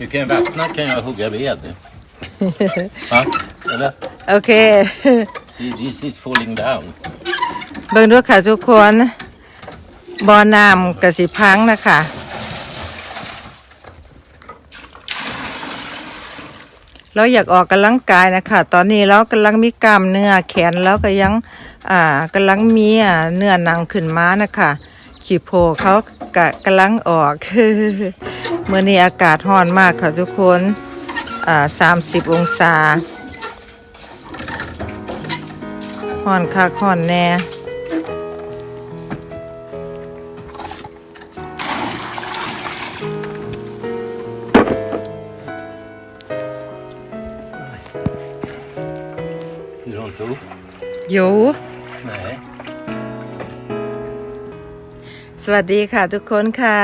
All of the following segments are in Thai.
Du kan vattna kan jag hugga ved. Ja, eller? โอเค See, this is falling down. เบิ่งดูค่ะทุกคนบ่อน้ำกสิพังนะคะเราอยากออกกำลังกายนะคะ ตอนนี้เรากำลังมีกล้ามเนื้อแขนแล้วก็ยังอ่ากำลังมีอ่าเนื้อหนังขึ้นมานะคะ ขีโพเขากะกำลังออก เมื่อนี้อากาศร้อนมากค่ะทุกคนอ่าสามสิบองศาร้อนคักร้อนแน่ You don't do? อยู่ Nej. สวัสดีค่ะทุกคนค่ะ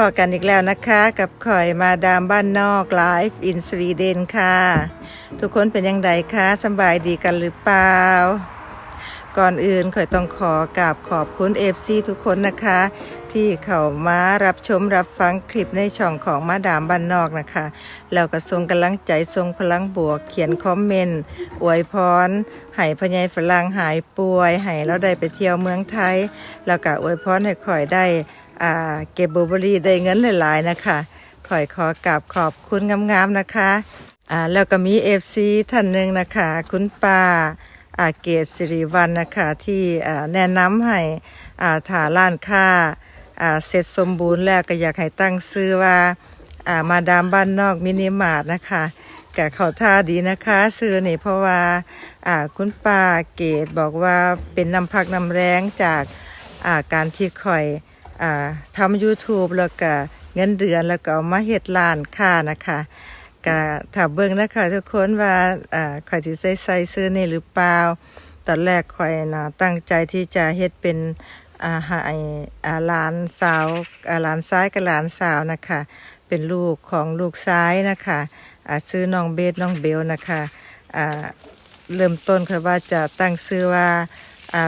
พอกันอีกแล้วนะคะกับข่อยมาดามบ้านนอกไลฟ์อินสวีเดนค่ะ ทุกคนเป็นยังไงคะสบายดีกันหรือเปล่า ก่อนอื่นข่อยต้องขอกราบขอบคุณเอฟซีทุกคนนะคะ ที่เข้ามารับชมรับฟังคลิปในช่องของมาดามบ้านนอกนะคะ แล้วก็ส่งกำลังใจส่งพลังบวกเขียนคอมเมนต์อวยพรให้พญายฝรั่งหายป่วยให้เราได้ไปเที่ยวเมืองไทย แล้วก็อวยพรให้ข่อยได้ เก็บบลูเบอรี่ได้เงินหลายๆนะคะขอยขอกราบขอบคุณงามๆนะคะแล้วก็มีเอฟซีท่านหนึ่งนะคะ คุณป้าอาเกตสิริวัลนะคะ ที่แนะนำให้าถาร้านค่าเสร็จสมบูรณ์แล้วก็อยากให้ตั้งซื้อว่าามาดามบ้านนอกมินิมาร์ทนะคะกะเขาท่าดีนะคะซื้อนี่เพราะว่าาคุณป้าเกตบอกว่าเป็นน้ำพักน้ำแรงจากาการที่ข่อย ทำ YouTube แล้วก็เงินเดือนแล้วก็เอามาเฮ็ดร้านค้านะคะกะถ้าเบิ่งนะคะทุกคนว่าข่อยสิใส่ใส่ซื้อนี่หรือเปล่าตอนแรกข่อยนะตั้งใจที่จะเฮ็ดเป็นอาหารหลานสาวหลานซ้ายกับหลานสาวนะคะ เป็นลูกของลูกซ้ายนะคะซื้อน้องเบสน้องเบลนะคะเริ่มต้นคือว่าจะตั้งซื้อว่า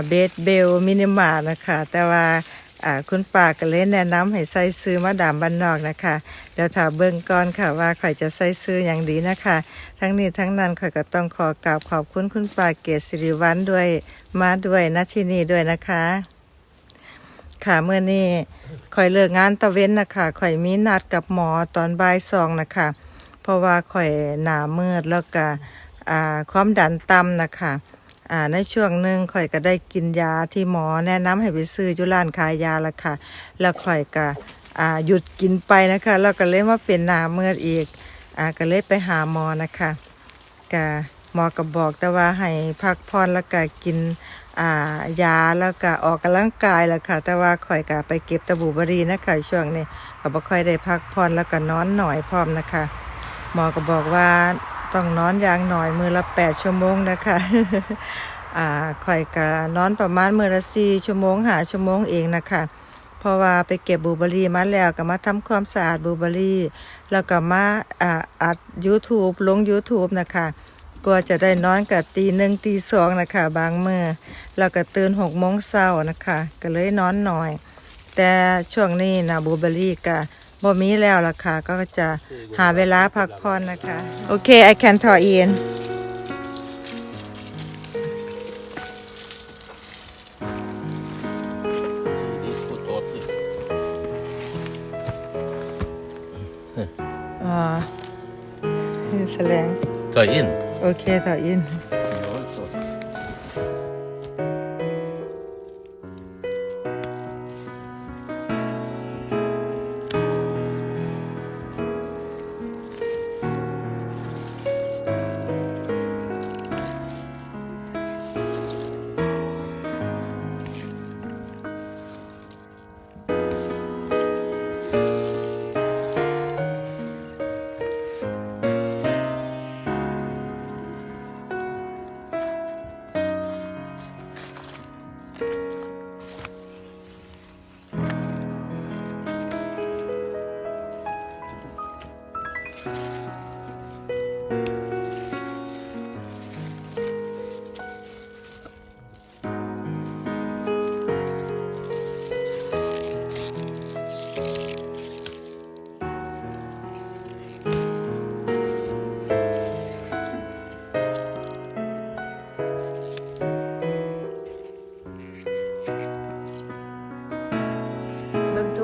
เบสเบลมินิมาร์นะคะ แต่ว่า คุณป้าก็เลยแนะนำให้ใส่ซื้อมาดามบ้านนอกนะคะเดี๋ยวถามเบิ่งก่อนค่ะว่าข่อยจะใส่ซื้ออย่างดีนะคะ ทั้งนี้ทั้งนั้นข่อยก็ต้องขอกราบขอบคุณคุณป้าเกศสิริวัลย์ด้วยมาด้วยณที่นี่ด้วยนะคะ ค่ะเมื่อนี้ข่อยเลิกงานตะเว้นนะคะข่อยมีนัดกับหมอตอนบ่ายสองนะคะ เพราะว่าข่อยหนามืดแล้วก็ความดันต่ำนะคะ อ่าในช่วงหนึ่งข่อยก็ได้กินยาที่หมอแนะนำให้ไปซื้อจุร้านขายยาละค่ะ แล้วข่อยก็อ่าหยุดกินไปนะคะแล้วก็เลยมาเป็นหนาเมืดอีกอ่าก็เลยไปหาหมอนะคะก็หมอก็บอกแต่ว่าให้พักผ่อนแล้วก็กินอ่ายาแล้วก็ออกกำลังกายแล้วค่ะ แต่ว่าข่อยก็ไปเก็บตะบูบรีนะคะช่วงนี้ก็บ่ค่อยได้พักผ่อนแล้วก็นอนหน่อยพร้อมนะคะ หมอก็บอกว่า ต้องนอนอย่างหน่อยมือละแปดชั่วโมงนะคะอ่าข่อยก็นอนประมาณมือละสี่ชั่วโมงหาชั่วโมงเองนะคะเพราะว่าไปเก็บบลูเบอรี่มาแล้วก็มาทำความสะอาดบลูเบอรี่ แล้วก็มาอ่าอัด YouTube ลง YouTube นะคะกว่าจะได้นอนกับตีหนึ่งตีสองนะคะ บางมือแล้วก็ตื่นหกโมงเช้านะคะ ก็เลยนอนหน่อย แต่ช่วงนี้นะบลูเบอรี่ก็ บ่มีแล้วล่ะค่ะ ก็จะหาเวลาพักผ่อนนะคะ โอเค I can talk in This foot off it. อ่าแสดง Ta in. โอเค talk in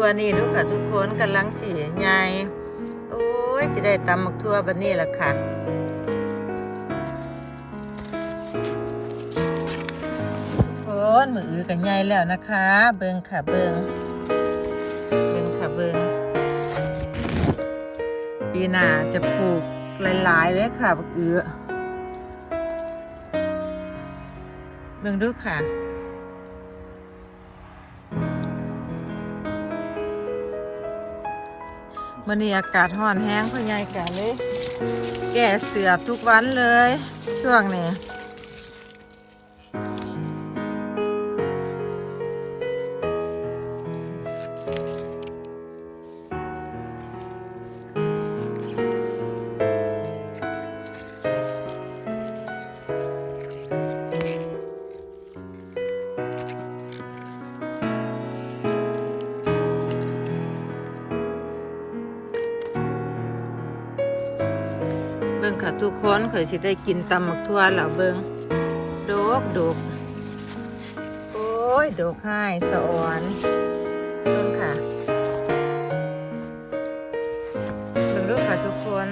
วนี่ดูค่ะทุกคนกำลังสีใหญ่โอ้ยจะได้ตำมักทั่วบันนี้ละค่ะทุกคนมืออือกันใหญ่แล้วนะคะ เบิงค่ะเบิงเบิงค่ะเบิงปีหน้าจะปลูกหลายๆเลยค่ะบักอือเบิงดูค่ะ มันนี้อากาศห้อนแห้งพ่อใหญ่กะเลย แก่เสือทุกวันเลย ช่วงนี้ ค่ะทุกคนเคยสิได้กินตำหมักทั่วแล้วเบิงโดกโดกโอ้ยโดกให้สะอ่อนเบิงค่ะเบิงดูค่ะทุกคน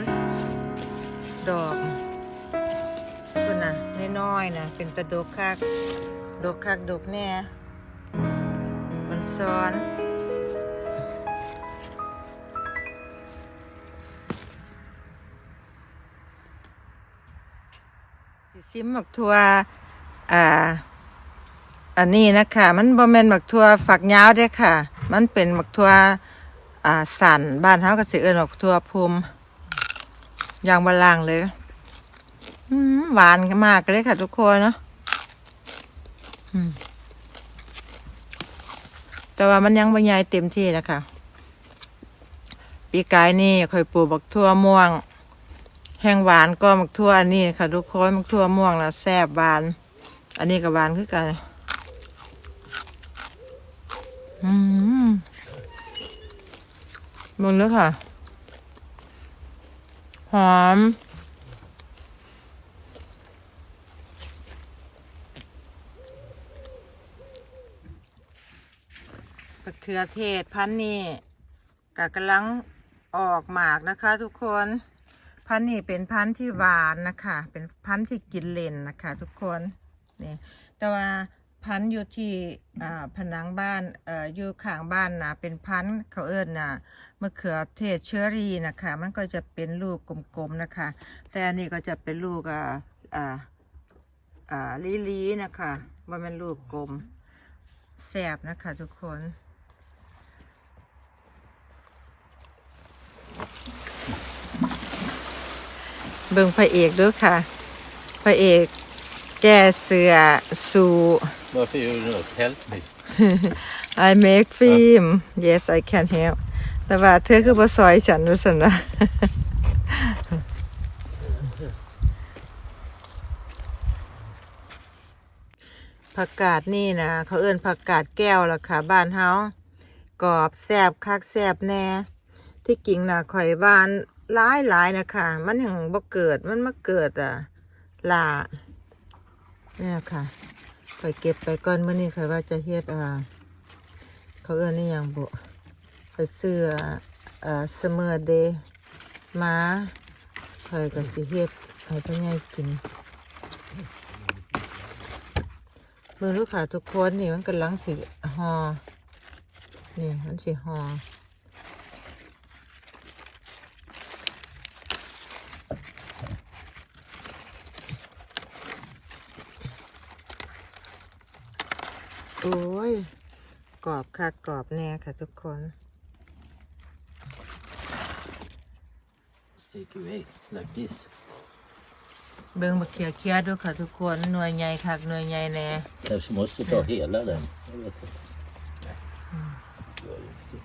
ดอกคุณน่ะน้อยๆนะเป็นตะดกคักดกคักดกแน่มันซ้อน ซิมหมักทัวอ่า อันนี้นะคะ มันบ่แม่นหมักทัวฝักยาวด้อค่ะ มันเป็นหมักทัวอ่าสันบ้านเฮาก็สิเอิ้นหมักทัวภูมิยางบลังเลยหวานมากเลยค่ะทุกคนเนาะแต่ว่ามันยังบ่ใหญ่เต็มที่นะคะ ปีกายนี่ค่อยปลูกบักทั่วม่วง แห้งหวานก็มักทั่วอันนี้ค่ะทุกคนมักทั่วม่วงแล้วแซ่บหวาน อันนี้ก็หวานคือกันอืมมึงเลยค่ะ หอมมะเขือเทศพันนี้ก็กำลังออกหมากนะคะทุกคน พันธุ์นี้เป็นพันธุ์ที่หวานนะคะ เป็นพันธุ์ที่กินเลนนะคะ ทุกคนนี่แต่ว่าพันธุ์อยู่ที่ผนังบ้านออยู่ข้างบ้านนะเป็นพันธุ์เขาเอิ้นะมะเขือเทศเชอรี่นะคะ มันก็จะเป็นลูกกลมๆนะคะ แต่อันนี้ก็จะเป็นลูกอ่าอ่าอ่าลีๆนะคะว่ามันลูกกลมแสบนะคะทุกคน เบิ่งพระเอกด้วยค่ะ พระเอกแก้เสือสู่ Varför gör du något? Hjälp mig. I make film yes I can help แต่ว่าเธอคือบ่ซอยฉันว่าซั่นนะ ผักกาดนี่นะเขาเอิ้นผักกาดแก้วล่ะค่ะ บ้านเฮากรอบแซบคักแซบแน่ ที่กิ่งน่ะข่อยบ้าน หลายหลายๆนะคะ มันยังบ่เกิดมันมาเกิดอะลาเนี่ยค่ะข่อยเก็บไปก่อนเมื้อนี้ข่อยว่าจะเฮ็ดอ่าเขาเอิ้นนี่ยังบ่ข่อยซื้ออ่าเสมอเดย์มาข่อยก็สิเฮ็ดให้พ่อใหญ่กินเบิ่งลูกค้าทุกคนนี่มันกำลังสิหอนี่มันสิหอ โอ้ยกรอบค่ะกรอบแน่ค่ะทุกคน Take away like this. เบิ่งมาเคียเคียๆด้วยค่ะทุกคนหน่วยใหญ่ค่ะหน่วยใหญ่แน่ Kanske måste ta hela den. Jag vet inte. Nej. Gör inte.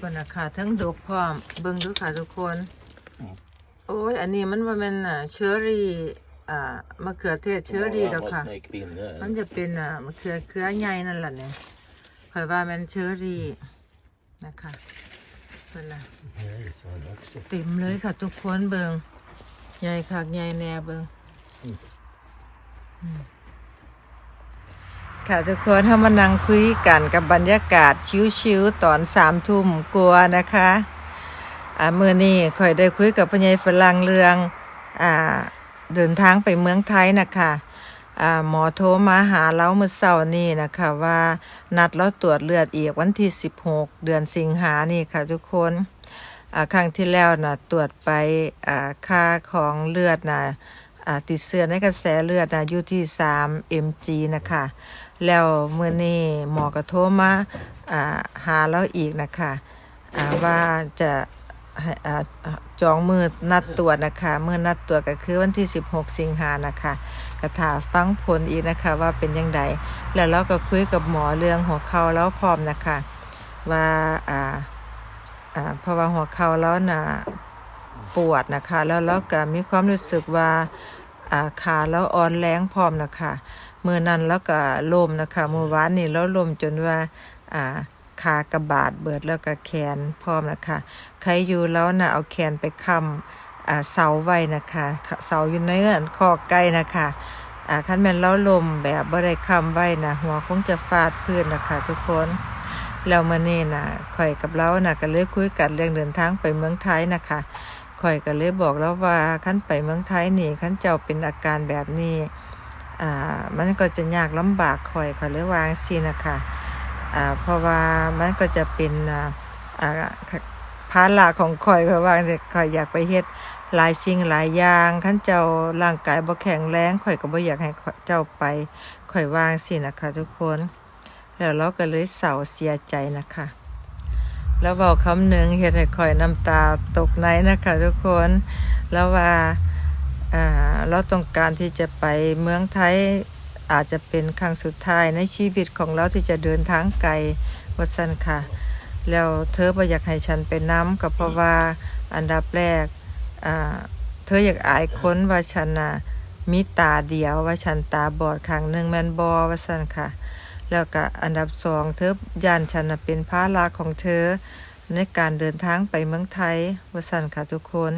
คนนะค่ะทั้งดกพร้อมเบิ่งดูค่ะทุกคนอืมโอ้ยอันนี้มันว่าเป็นอะเชอรี่อ่า มะเขือเทศเชอรี่ดอกค่ะ Måste make vind där. มันจะเป็นอะมะเขือเครือใหญ่นั่นแหละเนี่ยคอยว่ามันเชอรี่นะคะเป็นน่ะ Nej, så har jag också. เต็มเลยค่ะ ทุกคนเบิงใหญ่คักใหญ่แน่เบิงอืมอืมค่ะทุกคนถ้ามานั่งคุยกันกับบรรยากาศชิวๆตอนสามทุ่มกลัวนะคะอ่าเมื่อนี้ค่อยได้คุยกับพญายฝรั่งเรืองอ่า เดินทางไปเมืองไทยนะคะอ่าหมอโทรมาหาเราเมื่อเช้านี้นะคะว่านัดเราตรวจเลือดอีกวันที่ 16 เดือนสิงหานี่ค่ะทุกคนครั้งที่แล้วนะตรวจไปค่าของเลือดนะติดเชื้อในกระแสเลือดนะอยู่ที่ 3 mg นะคะ แล้วเมื่อนี้หมอก็โทรมาอ่าหาเราอีกนะคะอ่าว่าจะ จองมือนัดตรวจนะคะมือนัดตรวจก็คือวันที่ 16 สิงหานะคะกระถาฟังผลอีกนะคะว่าเป็นยังไงแล้วเราก็คุยกับหมอเรื่องหัวเข่าแล้วพร้อมนะคะว่าอ่าอ่าเพราะว่าหัวเข่าแล้วน่ะปวดนะคะ แล้วเราก็มีความรู้สึกว่าอ่าขาแล้วอ่อนแรงพร้อมนะคะเมื่อนั้นแล้วก็ลมนะคะมือวานนี่แล้วลมจนว่าอ่า ขากระบาดเบิดแล้วก็แขนพร้อมนะคะใครอยู่แล้วนะเอาแขนไปค้ำเสาไว้นะคะเสาอยู่ในเงื่อนคอใกล้นะคะอ่าคันแม่นแล้วลมแบบบ่ได้ค้ำไว้นะหัวคงจะฟาดพื้นนะคะทุกคนแล้วมื้อนี้นะข่อยกับเรานะก็เลยคุยกันเรื่องเดินทางไปเมืองไทยนะคะข่อยก็เลยบอกแล้วว่าคันไปเมืองไทยนี่คันเจ้าเป็นอาการแบบนี้อ่ามันก็จะยากลำบากคอยเขาเลยวางสินะคะอ่า เพราะว่ามันก็จะเป็นอ่าอ่าภาระของคอยเขาะว่างสิคอยอยากไปเฮ็ดหลายสิ่งหลายอย่างขั้นเจ้าร่างกายบ่แข็งแรงข่อยก็บ่อยากให้เจ้าไปข่อยวางสินะคะทุกคน แล้วเราก็เลยเศร้าเสียใจนะคะ แล้วบอกคำหนึ่งเฮ็ดให้ข่อยน้ำตาตกในนะคะทุกคนแล้วว่าอ่าเราต้องการที่จะไปเมืองไทย อาจจะเป็นครั้งสุดท้ายในชีวิตของเราที่จะเดินทางไกลวัดสันค่ะ แล้วเธอบ่อยากให้ฉันไปน้ำก็เพราะว่าอันดับแรกอ่าเธออยากอายคนว่าฉันน่ะมีตาเดียวว่าฉันตาบอดข้างหนึ่งแมนบอว่าสันค่ะ แล้วก็อันดับสองเธอย่านฉันน่ะเป็นภาระของเธอในการเดินทางไปเมืองไทยว่าสันค่ะทุกคน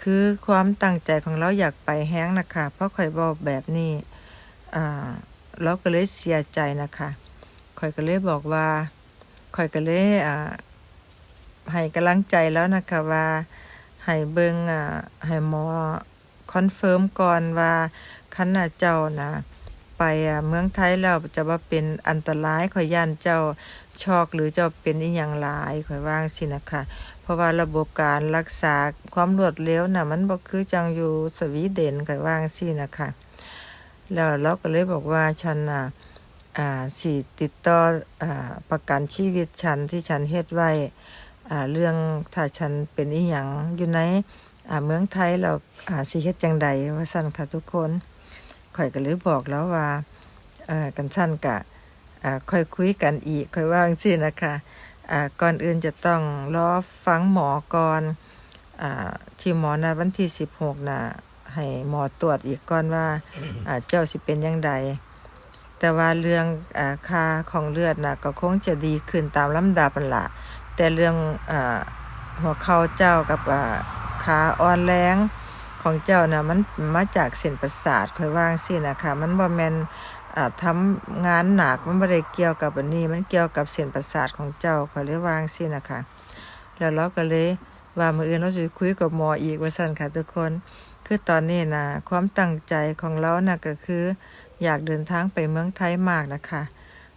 คือความตั้งใจของเราอยากไปแห้งนะคะเพราะข่อยบอกแบบนี้ อ่าเราก็เลยเสียใจนะคะข่อยก็เลยบอกว่าข่อยก็เลยอ่าให้กำลังใจแล้วนะคะว่าให้เบิงอ่าให้หมอคอนเฟิร์มก่อนว่าคันน่ะเจ้านะไปอ่าเมืองไทยแล้วจะว่าเป็นอันตรายข่อยย่านเจ้าช็อกหรือเจ้าเป็นอีหยังหลายข่อยว่างสินะคะเพราะว่าระบบการรักษาความรวดเร็วน่ะมันบ่คือจังอยู่สวีเดนก็ว่างซี่นะคะ แล้วเราก็เลยบอกว่าฉันน่ะอ่าสิติดต่ออ่าประกันชีวิตฉันที่ฉันเฮ็ดไว้อ่าเรื่องถ้าฉันเป็นอีหยังอยู่ในอ่าเมืองไทยแล้วอ่าสิเฮ็ดจังใดว่าซั่นค่ะทุกคนข่อยก็เลยบอกแล้วว่าเอ่อกันซั่นกะอ่าค่อยคุยกันอีกค่อยว่าจังซี่นะคะอ่าก่อนอื่นจะต้องรอฟังหมอก่อนอ่าที่หมอนวันที่16น่ะ ให้หมอตรวจอีกก่อนว่าอ่าเจ้าสิเป็นยังไงแต่ว่าเรื่องอ่าค่าของเลือดนะก็คงจะดีขึ้นตามลำดับนั่นละแต่เรื่องอ่าหัวเข่าเจ้ากับอ่าขาอ่อนแรงของเจ้านะมันมาจากเส้นประสาทค่อยว่างสินะคะมันบ่แม่นอ่าทำงานหนักมันไม่ได้เกี่ยวกับอันนี้ มันเกี่ยวกับเส้นประสาทของเจ้าเขาเลยวาจั่งสินะคะ แล้วเราก็เลยว่ามืออื่นเราจะคุยกับหมออีกว่าสั่นค่ะทุกคน คือตอนนี้นะความตั้งใจของเรานะก็คือ อยากเดินทางไปเมืองไทยมากนะคะ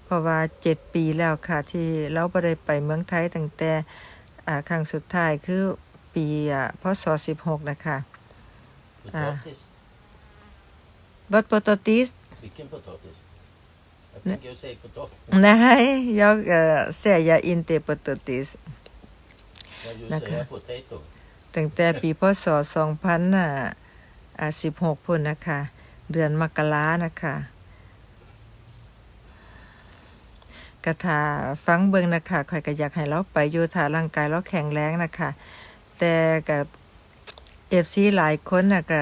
เพราะว่าเจ็ดปีแล้วค่ะที่เราไม่ได้ไปเมืองไทยตั้งแต่อ่าครั้งสุดท้ายคือปีอ่าพศสิบหกนะคะ Potatis? Vad potatis? Vilken potatis? Jag tänker ju säga potatis. Nej, jag uh, säger inte potatis. Jag ju Nacka. säga potato. ตั้งแต่ปีพศ 2016พุ่นนะคะ เดือนมกรานะคะกระถาฟังเบิงนะคะคอยก็อยากให้เราไปอยู่ถาร่างกายเราแข็งแรงนะคะ แต่กับเอฟซีหลายคนนะก็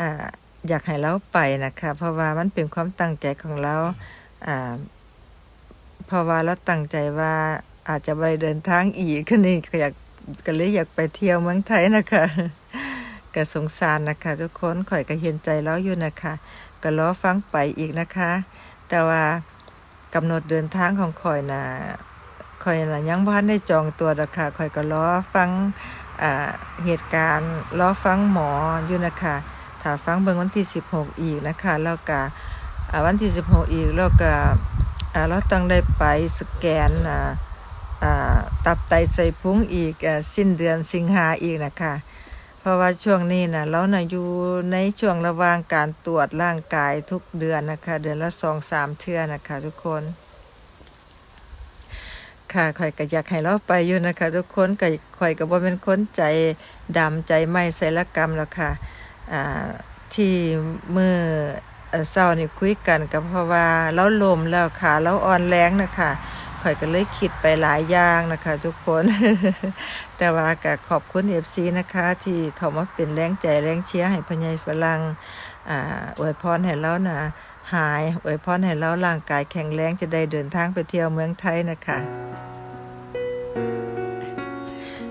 อ่าอยากให้เราไปนะคะ เพราะว่ามันเป็นความตั้งใจของเราอ่าเพราะว่าเราตั้งใจว่าอาจจะไปเดินทางอีกก็นี่อยากก็เลยอยากไปเที่ยวเมืองไทยนะคะ ก็สงสารนะคะทุกคนข่อยก็เห็นใจแล้วอยู่นะคะ ก็รอฟังไปอีกนะคะ แต่ว่ากำหนดเดินทางของข่อยนะข่อยนะยังบ่ทันได้จองตัวดอกค่ะข่อยก็รอฟังเหตุการณ์รอฟังหมออยู่นะคะถ้าฟังเบิ่งวันที่ 16 อีกนะคะแล้วก็วันที่ 16 อีกแล้วก็เราต้องได้ไปสแกนตับไตใส่พุงอีกอสิ้นเดือนสิงหาอีกนะคะ เพราะว่าช่วงนี้นะเรานะอยู่ในช่วงระหว่างการตรวจร่างกายทุกเดือนนะคะ เดือนละสองสามเทื่อนะคะ ทุกคน ค่ะข่อยก็อยากให้เราไปอยู่นะคะ ทุกคนก็ข่อยก็บ่เป็นคนใจดำใจไม่ใส่ละกรรมแล้วค่ะอ่าที่มือเอ่อเศร้านี่คุยกันก็เพราะว่าเราลมแล้วค่ะเราอ่อนแรงนะคะ ข่อยก็เลยคิดไปหลายอย่างนะคะทุกคน แต่ว่าก็ขอบคุณ FC นะคะ ที่เขามาเป็นแรงใจแรงเชียร์ให้พญายฝรั่งอ่าอวยพรให้เรานะหายอวยพรให้เราร่างกายแข็งแรงจะได้เดินทางไปเที่ยวเมืองไทยนะคะ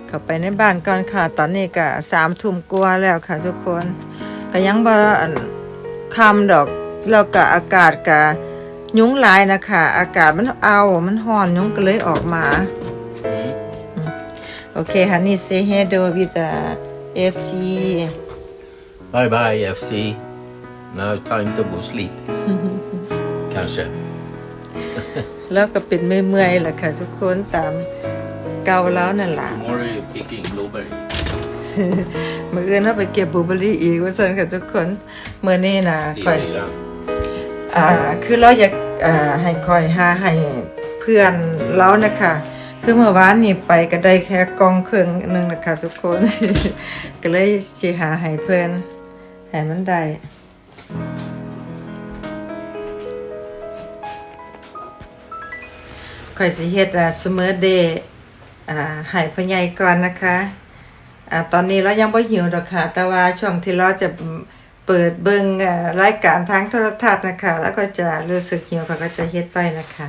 เข้าไปในบ้านก่อนค่ะ ตอนนี้ก็สามทุ่มกว่าแล้วค่ะทุกคน ก็ยังบ่อันคำดอกแล้วก็อากาศก็ ยุ้งหลายนะคะ อากาศมันเอามันร้อนยุ้งก็เลยออกมา Mm. Okay, honey, say hello with the FC. Bye bye FC. Now time to go sleep. Kanske. แล้วก็เป็นเมื่อยๆล่ะค่ะทุกคนตามเก่าแล้วนั่นล่ะ Tomorrow you're picking blueberry. มื่ออื่นเราไปเก็บบลูเบอร์รี่อีกว่าซั่นค่ะทุกคนเมื่อนี้นะค่อย Fyra. อ่าคือเราอยากอ่าให้คอยหาให้เพื่อนเรานะคะคือเมื่อวานนี่ไปก็ได้แค่กองเครื่องหนึงนะคะทุกคน ก็เลยสิหาให้เพื่อนให้มันได้คอยสิเฮ็ดอ่าซูเมอร์เดย์อ่าให้พ่อใหญ่ก่อนนะคะอ่าตอนนี้เรายังบ่หิวดอกค่ะ แต่ว่าช่วงที่เราจะ เปิดเบิ่งรายการทางโทรทัศน์นะคะ แล้วก็จะรู้สึกหิวเขาก็จะเฮ็ดไปนะคะ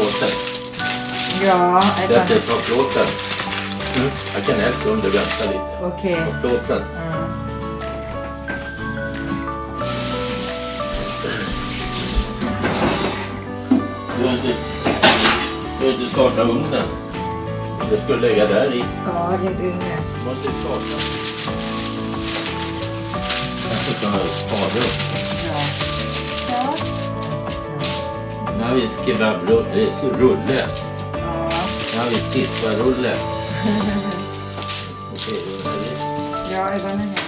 plåten. Ja, Sätter på plåten. Mm. Jag kan älska om du väntar lite. โอเค På plåten. อ่า Du har inte, du har inte startat ugnen. Det skulle lägga där i. อ๋อยังอื่นเนี่ย Du måste starta. Kanske ska ha spade har vi kebabrulle, rulle. อ๋อ Nu har vi tisparulle. Okej, då är det. ย่อยก็นั่นไง